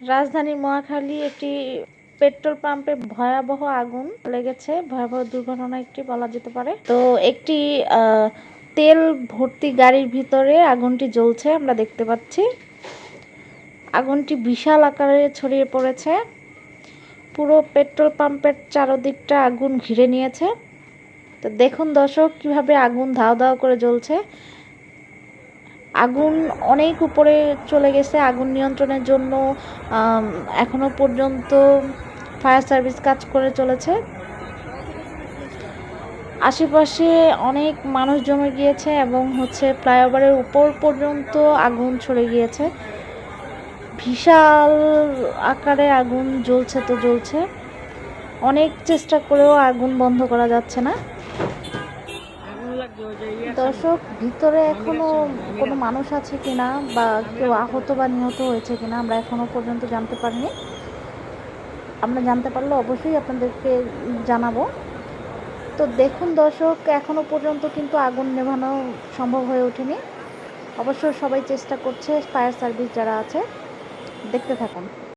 রাজধানীর মহাখালী একটি পেট্রোল পাম্পে ভয়াবহ আগুন লেগেছে। ভয়াবহ দুর্ঘটনা একটি বলা যেতে পারে। তো একটি তেল ভর্তি গাড়ির ভিতরে আগুনটি জ্বলছে আমরা দেখতে পাচ্ছি। আগুনটি বিশাল আকারে ছড়িয়ে পড়েছে। পুরো পেট্রোল পাম্পের চারদিকটা আগুন ঘিরে নিয়েছে। তো দেখুন দর্শক, কীভাবে আগুন ধাও ধাও করে জ্বলছে। আগুন অনেক উপরে চলে গেছে আগুন নিয়ন্ত্রণের জন্য আম, এখনও পর্যন্ত ফায়ার সার্ভিস কাজ করে চলেছে। আশেপাশে অনেক মানুষ জমে গিয়েছে এবং হচ্ছে ফ্লাইওভারের উপর পর্যন্ত আগুন ছড়ে গিয়েছে। বিশাল আকারে আগুন জ্বলছে তো জ্বলছে। অনেক চেষ্টা করেও আগুন বন্ধ করা যাচ্ছে না। দর্শক, ভিতরে এখনও কোনো মানুষ আছে কিনা বা কেউ আহত বা নিহত হয়েছে কিনা আমরা এখনও পর্যন্ত জানতে পারিনি। আমরা জানতে পারলে অবশ্যই আপনাদেরকে জানাব। তো দেখুন দর্শক, এখনও পর্যন্ত কিন্তু আগুন নেভানো সম্ভব হয়ে ওঠেনি। অবশ্য সবাই চেষ্টা করছে ফায়ার সার্ভিস যারা আছে, দেখতে থাকুন।